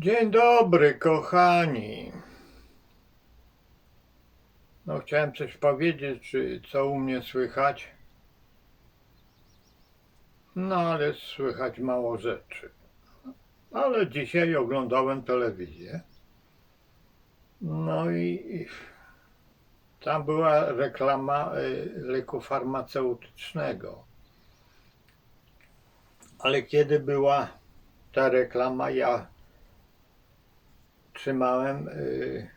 Dzień dobry, kochani. No, chciałem coś powiedzieć, czy co u mnie słychać. No, ale słychać mało rzeczy. Ale dzisiaj oglądałem telewizję. No i, tam była reklama y, leku farmaceutycznego. Ale kiedy była ta reklama, ja trzymałem y,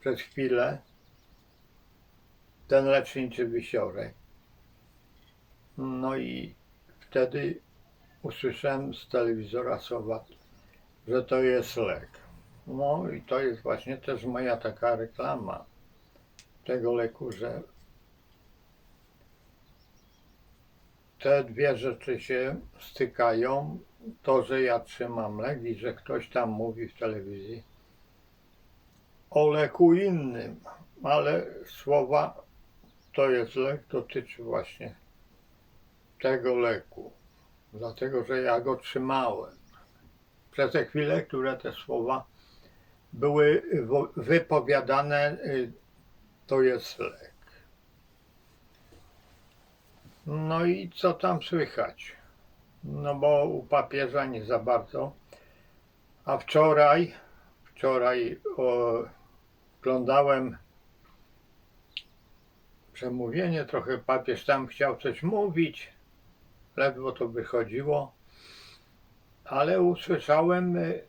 przez chwilę ten leczniczy wisiorek. No i wtedy usłyszałem z telewizora słowa, że to jest lek. No i to jest właśnie też moja taka reklama tego leku, że te dwie rzeczy się stykają. To, że ja trzymam lek i że ktoś tam mówi w telewizji o leku innym, ale słowa to jest lek dotyczy właśnie tego leku, dlatego że ja go trzymałem. Przez te chwile, które te słowa były wypowiadane, y, to jest lek. No i co tam słychać? No bo u papieża nie za bardzo. A wczoraj, wczoraj o, oglądałem przemówienie, trochę papież tam chciał coś mówić, ledwo to wychodziło, ale usłyszałem y,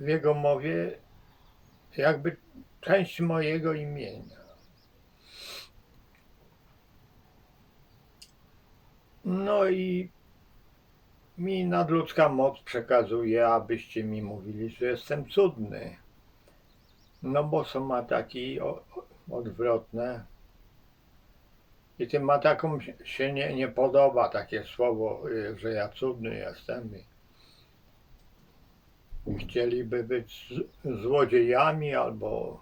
w jego mowie jakby część mojego imienia. No i mi nadludzka moc przekazuje, abyście mi mówili, że jestem cudny. No bo są ataki odwrotne. I tym atakom się- nie, nie podoba takie słowo, y, że ja cudny jestem. I chcieliby być złodziejami albo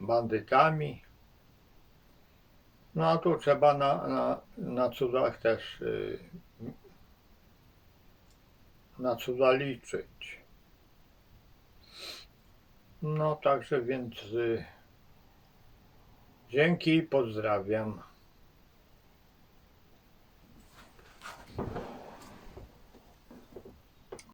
bandytami. No a tu trzeba na, na, na cudach też y, na cuda liczyć. No także więc y, dzięki i pozdrawiam.